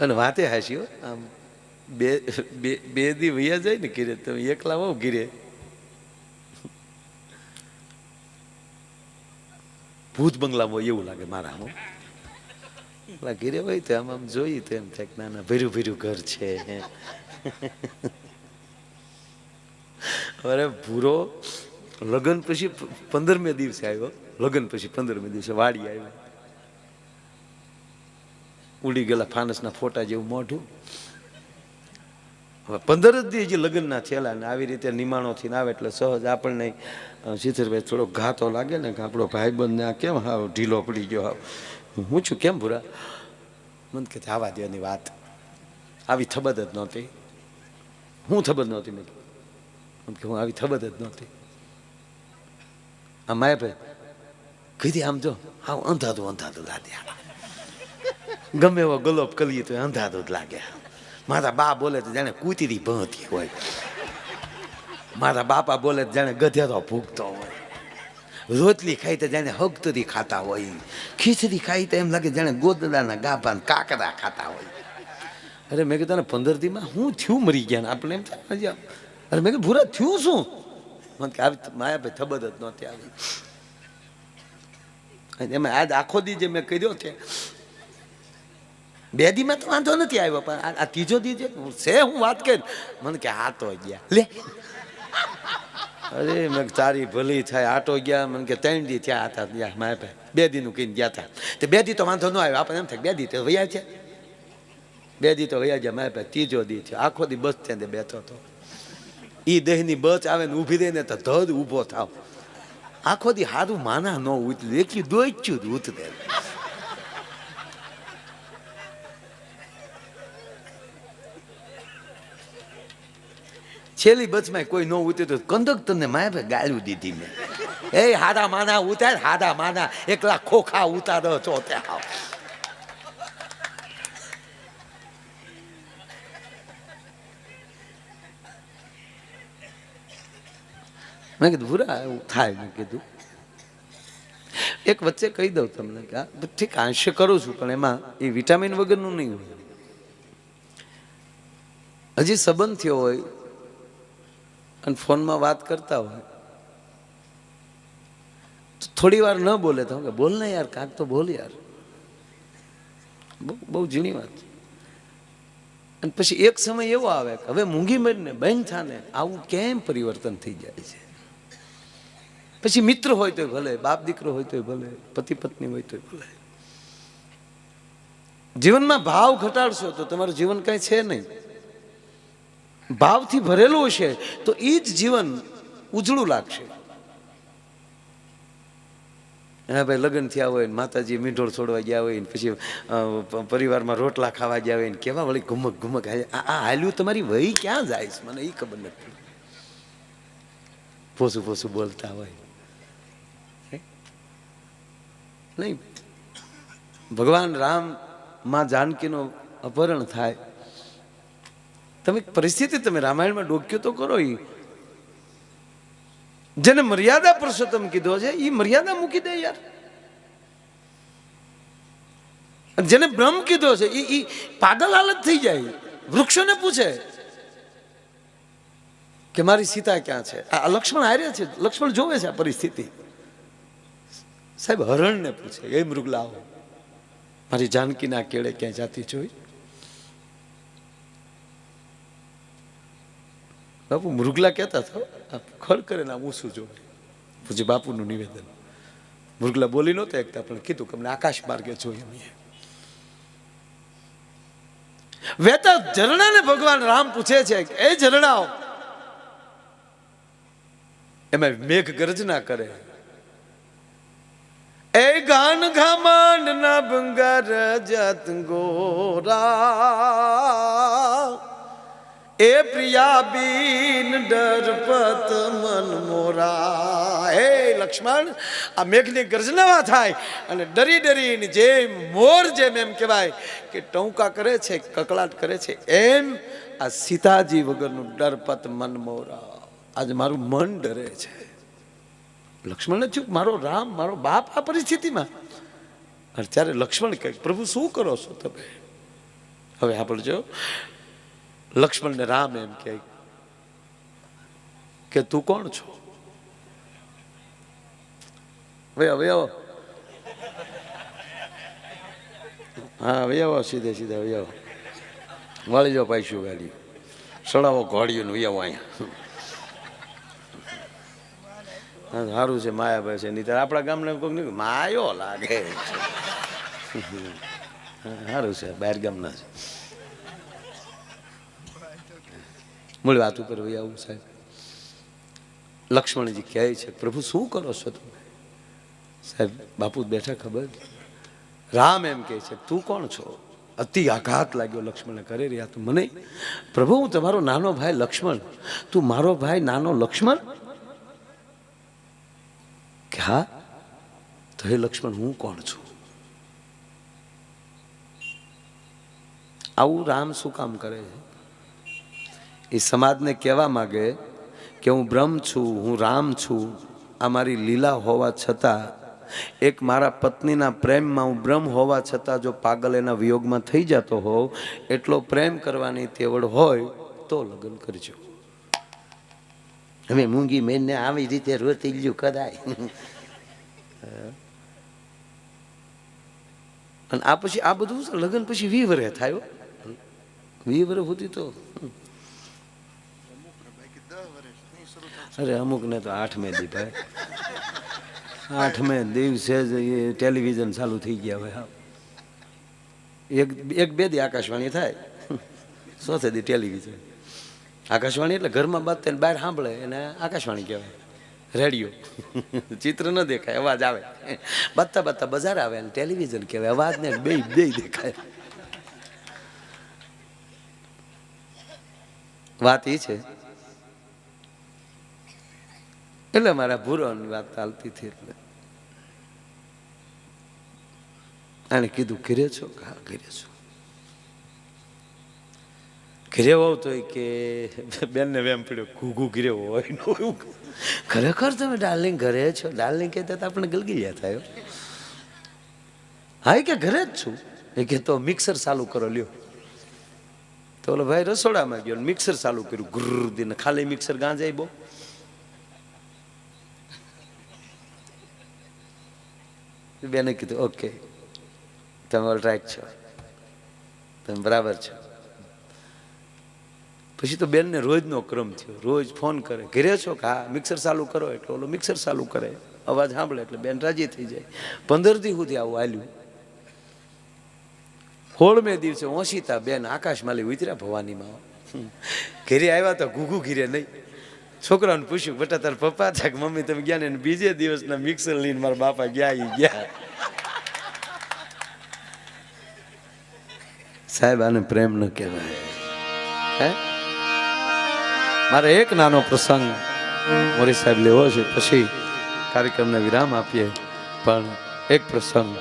અને વાતે હાસ્યો આમ બે બે બે દી વૈયા જાય ને ઘીરે તમે એકલા હોવ ઘીરે. ભૂત બંગલામાં એવું લાગે મારા હું પેલા ઘીરે હોય તો આમ આમ જોઈએ તો એમ થાય ના ના ભર્યું ભર્યું ઘર છે અરે ભૂરો લગ્ન પછી પંદરમે દિવસે આવ્યો. લગ્ન પછી પંદરમે દિવસે વાડી આવ્યો. ઉડી ગયેલા ફાનસના ફોટા જેવું મોઢું. હવે પંદર જ દી લગ્નના થયેલા ને આવી રીતે નિમાણો થઈને આવે એટલે સહજ આપણને શીતરભાઈ થોડો ઘાતો લાગે ને કે આપણો ભાઈબંધને આ કેમ હાવ ઢીલો પડી ગયો હાવ. હું છું કેમ ભૂરા? મને કે આવા દેવાની વાત. આવી થબદ જ નહોતી. હું થબદ નહોતી? મેં. એમ કે હું આવી થબદ જ નહોતી. આ માયાભાઈ કીધી આમ જો, હાવ અંધાધું અંધાધું લાગે ગમે એવો ગલોપ કરીએ તો અંધાધો જ લાગે. મારા બા બોલે તો જાણે કૂતરી ભણતી હોય. મારા બાપા બોલે તો જાણે ગધેરો ભૂગતો હોય. રોટલી ખાઈ તો જાણે હગતરી ખાતા હોય. ખીચડી ખાઈ તો એમ લાગે જાણે ગોદડાના ગાભા કાકરા ખાતા હોય. અરે મેં કીધું પંદર દીમાં હું થયું મરી ગયા આપણે એમ થાય અરે મેં કીધું, ભૂરા થયું શું? મને કે આવી માયા ભાઈ થબદ જ નહોતી આવી. એમાં આજ આખો દી જે મેં કર્યો છે બે દીમાં તો વાંધો નથી આવ્યો, પણ આ- ત્રીજો દી છે, હું વાત કરી. મને કે આ ગયા. લે. અરે મેં તારી ભલી થાય, આટો ગયા. મને કે ત્રણ દી થયા હતા ગયા મારે ભાઈ બે દીનું કહીને ગયા હતા. તે બે દી તો વાંધો ન આવ્યો આપણે એમ થાય બે દી તો વયા છે. બે દી તો વયા ગયા મારે ભાઈ ત્રીજો દી થયો. આખો દી બસ ત્યાં બેઠો હતો. એ દેહની બચ આવે ને ઊભી રહીને તો ધડ ઊભો થાવ. આખો દી હારું માના ન ઉતર્યું. એકયું દોચ્યું જ ઉતરે. છેલ્લી બસમાં કોઈ ન ઉતર્યું કંડક્ટરને ભાઈ ગાળ્યું દીધી મેં. એ હાડા માના ઉતાર હાડા માના. એકલા ખોખા ઉતારો છો ત્યાં મેં કીધું, ભૂરા, એવું થાય. મેં કીધું, એક વચ્ચે કહી દઉં તમને કે ઠીક આંશે કરું છું, પણ એમાં એ વિટામિન વગરનું નહીં હોય. હજી સંબંધ થયો હોય અને ફોનમાં વાત કરતા હોય. થોડી વાર ન બોલે તો કે, બોલ ને યાર, કાંક તો બોલ યાર. બહુ બહુ ઝીણી વાત. અને પછી એક સમય એવો આવે કે, હવે મૂંગી મરીને બહેન થાને, આવું કેમ પરિવર્તન થઈ જાય છે? પછી મિત્ર હોય તોય ભલે, બાપ દીકરો હોય તોય ભલે, પતિ પત્ની હોય તોય ભલે. જીવનમાં ભાવ ઘટાડશો તો તમારું જીવન કઈ છે નહીં. ભાવથી ભરેલું હશે, તો એ જ જીવન ઉજળું લાગશે. હા ભાઈ લગ્ન થયા હોય ને માતાજી મીઠોળ છોડવા ગયા હોય ને પછી પરિવારમાં રોટલા ખાવા ગયા હોય ને કેવા વળી ઘુમક ઘુમક. આ હાલ્યું તમારી વહી ક્યાં જાય છે? મને એ ખબર નથી. પોસું પોસું બોલતા હોય? નહીં. ભગવાન રામમાં જાનકીનો અપહરણ થાય. તમે પરિસ્થિતિ તમે રામાયણમાં ડોક્યો તો કરો ઈ. જેને મર્યાદા પુરુષોત્તમ કીધો છે એ મર્યાદા મૂકી દે યાર. જેને બ્રહ્મ કીધો છે એ પાગલ હાલત થઈ જાય. વૃક્ષોને પૂછે કે મારી સીતા ક્યાં છે? આ લક્ષ્મણ હારે છે. લક્ષ્મણ જોવે છે આ પરિસ્થિતિ. સાહેબ હરણને પૂછે એ મૃગ લાવો મારી જાનકીના કેળે ક્યાં જાતી જોઈ? બાપુ મૃગલા કહેતા હતા ખડ કરે ને હું શું જોવે પછી બાપુનું નિવેદન. મૃગલા બોલી નહોતા એકતા, પણ કીધું કે અમને આકાશ માર્ગે જોઈએ અમે. વહેતા ઝરણાને ભગવાન રામ પૂછે છે એ ઝરણાઓ, એમાં મેઘ ગર્જના કરે. એ ગાન ઘામાંડ ના ભંગાર જત ગોરા. એ પ્રિયા બીન ડરપત મન મોરા. હે લક્ષ્મણ, આ મેઘની ગર્જનામાં થાય અને ડરી ડરીને જેમ મોર જેમ એમ કહેવાય કે ટૌકા કરે છે, કકળાટ કરે છે, એમ આ સીતાજી વગરનું ડરપત મન મોરા. આજે મારું મન ડરે છે. લક્ષ્મણને થયું મારો રામ, મારો બાપ આ પરિસ્થિતિમાં. અને ત્યારે લક્ષ્મણ કહે, પ્રભુ, શું કરો છો તમે? હવે સાંભળજો. લક્ષ્મણને રામ એમ કહે કે તું કોણ છો? હવે હવે આવો. હા, હવે આવો, સીધે સીધે હવે આવો. વાળી જાઓ પાછું ગાડી. સડાવો ઘોડિયું ને આવો અહીંયા. સારું છે, માયાભાઈ છે. નહીં આપણા ગામને કોઈક નહીં માયો લાગે. સારું છે, બહાર ગામના છે. મૂળ વાત ઉપર ભાઈ આવું સાહેબ. લક્ષ્મણજી કહે છે, પ્રભુ, શું કરો છો તમે? સાહેબ, બાપુ બેઠા ખબર. રામ એમ કહે છે, તું કોણ છો? અતિ આઘાત લાગ્યો લક્ષ્મણને કરે રહ્યા તું મને, પ્રભુ, હું તમારો નાનો ભાઈ લક્ષ્મણ. તું મારો ભાઈ નાનો લક્ષ્મણ? કે હા, તો હે લક્ષ્મણ, હું કોણ છું? આવું રામ શું કામ કરે છે? એ સમાજને કહેવા માગે કે હું બ્રહ્મ છું, હું રામ છું, આ મારી લીલા હોવા છતાં, એક મારા પત્નીના પ્રેમમાં હું બ્રહ્મ હોવા છતાં જો પાગલ એના વિયોગમાં થઈ જતો હોઉં, એટલો પ્રેમ કરવાની તેવડ હોય તો લગ્ન કરજો હવે મૂંગી મેનને આવી રીતે રોતી ગયું કદાય અને આ પછી આ બધું લગ્ન પછી વી વરે થાય હો. વી વરે સુધી તો અરે અમુકને તો આઠમે દી ભાઈ. આઠમે દિવસે જ એ ટેલિવિઝન ચાલુ થઈ ગયા હોય. એક એક બે દી આકાશવાણી થાય. સોથે દી ટેલિવિઝન આકાશવાણી એટલે ઘરમાં બાદ તેને બહાર સાંભળે એને આકાશવાણી કહેવાય. રેડિયો. ચિત્ર ન દેખાય, અવાજ આવે. બત્તા બત્તા બજાર આવે અને ટેલિવિઝન કહેવાય. અવાજ ને બે બે દેખાય. વાત એ છે એટલે મારા ભૂરોની વાત ચાલતી હતી એટલે. આને કીધું, ઘરે છો? કે, હા, ઘરે છો. ઘરે હોવ તો કે, બેનને વેમ પડ્યો, ઘૂઘું ઘરે હોય ખરેખર તમે ડાર્લિંગ ઘરે છો? ડાર્લિંગ કહેતા આપણે ગલગલિયા થાય. હા કે ઘરે જ છું. એ કે, તો મિક્સર ચાલુ કરો, લ્યો. તો ઓલો ભાઈ રસોડામાં ગયો મિક્સર ચાલુ કર્યું. ગુરુ દીને ખાલી મિક્સર ગાંજાઈ બહુ. બેને કીધું, ઓકે, તમે ઓલ રાઈટ છો? તમે બરાબર છો? પછી તો બેનને રોજનો ક્રમ થયો, રોજ ફોન કરે, ઘરે છો? કે, હા, મિક્સર ચાલુ કરો. એટલે ઓલો મિક્સર ચાલુ કરે, અવાજ સાંભળે, એટલે બેન રાજી થઈ જાય. પંદર દી સુધી આવું આલ્યું હોળમે દિવસે ઓશિતા બેન આકાશ માલી ઉતર્યા ભવાનીમાં. ઘેરે આવ્યા તો ઘૂઘું ઘીરે નહીં. છોકરાને પૂછ્યું, બેટા તાર પપ્પા છે કે મમ્મી, તમે ગયા ને બીજે દિવસના મિક્સર લઈને મારા બાપા ગયા ગયા. સાહેબ, આને પ્રેમ ન કહેવાય. હે? મારે એક નાનો પ્રસંગ મોરી સાહેબ લેવો છે. પછી કાર્યક્રમને વિરામ આપીએ, પણ એક પ્રસંગ.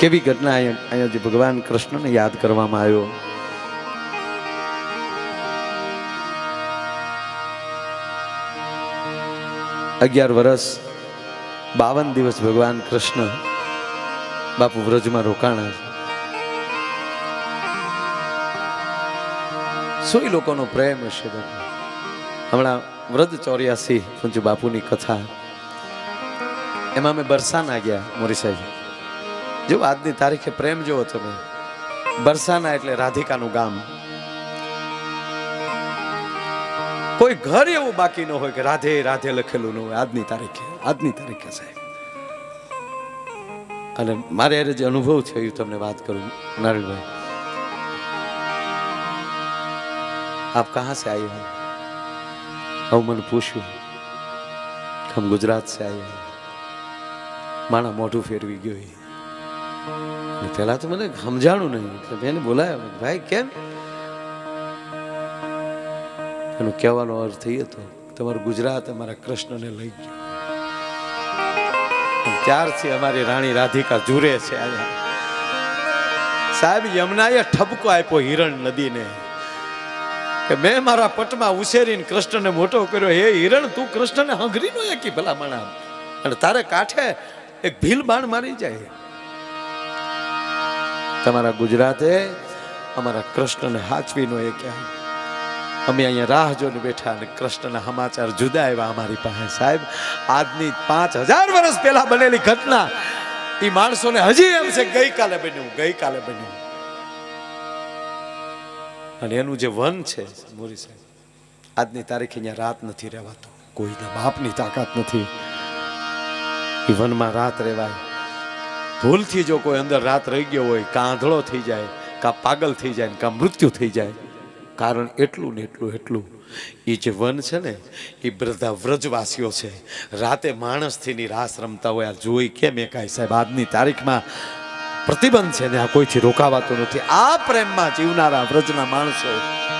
કેવી ઘટના અહીંયા જે ભગવાન કૃષ્ણને યાદ કરવામાં આવ્યો? અગિયાર વર્ષ બાવન દિવસ ભગવાન કૃષ્ણ બાપુ વ્રજમાં રોકાણા છે. સોય લોકોનો પ્રેમ હશે બાપુ? હમણાં વ્રજ ચોર્યાસી પૂંજુ બાપુની કથા. એમાં અમે બરસાના ગયા, મોરી સાહેબ. જો આજની તારીખે પ્રેમ જોવો તમે. બરસાના એટલે રાધિકાનું ગામ. કોઈ ઘર એવું બાકી ન હોય કે રાધે રાધે લખેલું ન હોય. આજની તારીખે આજની તારીખે સાહેબ. અને મારે એને જે અનુભવ છે તમને વાત કરું. નારણભાઈ, આપ કહા સે આયે હો? હું મને પૂછ્યું. હમ ગુજરાત સે આયે માણા મોઢું ફેરવી ગયું પહેલાં તો મને સમજાણું નહીં. એટલે મેં બોલાયો ભાઈ, કેમ? એનો કહેવાનો અર્થ એ હતો, તમારું ગુજરાત અમારા કૃષ્ણને લઈ ગયું. ત્યારથી અમારી રાણી રાધિકા જુરે છે સાહેબ, યમુનાએ ઠપકો આપ્યો હિરણ નદીને કે મેં મારા પટમાં ઉછેરીને કૃષ્ણને મોટો કર્યો. હે હિરણ, તું કૃષ્ણને હંગરી નો એકી ભલા માણા અને તારે કાંઠે એક ભીલ બાણ મારી જાય. તમારા ગુજરાતે અમારા કૃષ્ણને હાચવી નો એ ક્યાં અમે અહીંયા રાહ જોઈને બેઠા અને કૃષ્ણના સમાચાર જુદા આવ્યા અમારી પાસે, સાહેબ. આજની પાંચ હજાર વર્ષ પહેલા બનેલી ઘટના એ માણસોને હજી એમ છે, ગઈકાલે બન્યું ગઈકાલે બન્યું. અને એનું જે વન છે, મોરી સાહેબ, આજની તારીખે અહીંયા રાત નથી રહેવાતો. કોઈના બાપની તાકાત નથી. એ વનમાં રાત રહેવાય. ભૂલથી જો કોઈ અંદર રાત રહી ગયો હોય કાં થઈ જાય, કાં પાગલ થઈ જાય, કાં મૃત્યુ થઈ જાય કારણ એટલું ને એટલું એટલું. એ જે વન છે ને એ બધા વ્રજવાસીઓ છે. રાતે માણસથી રાસ રમતા હોય, આ જોઈ કેમ એકાય સાહેબ? આજની તારીખમાં પ્રતિબંધ છે ને, આ કોઈથી રોકાવાતું નથી. આ પ્રેમમાં જીવનારા વ્રજના માણસો.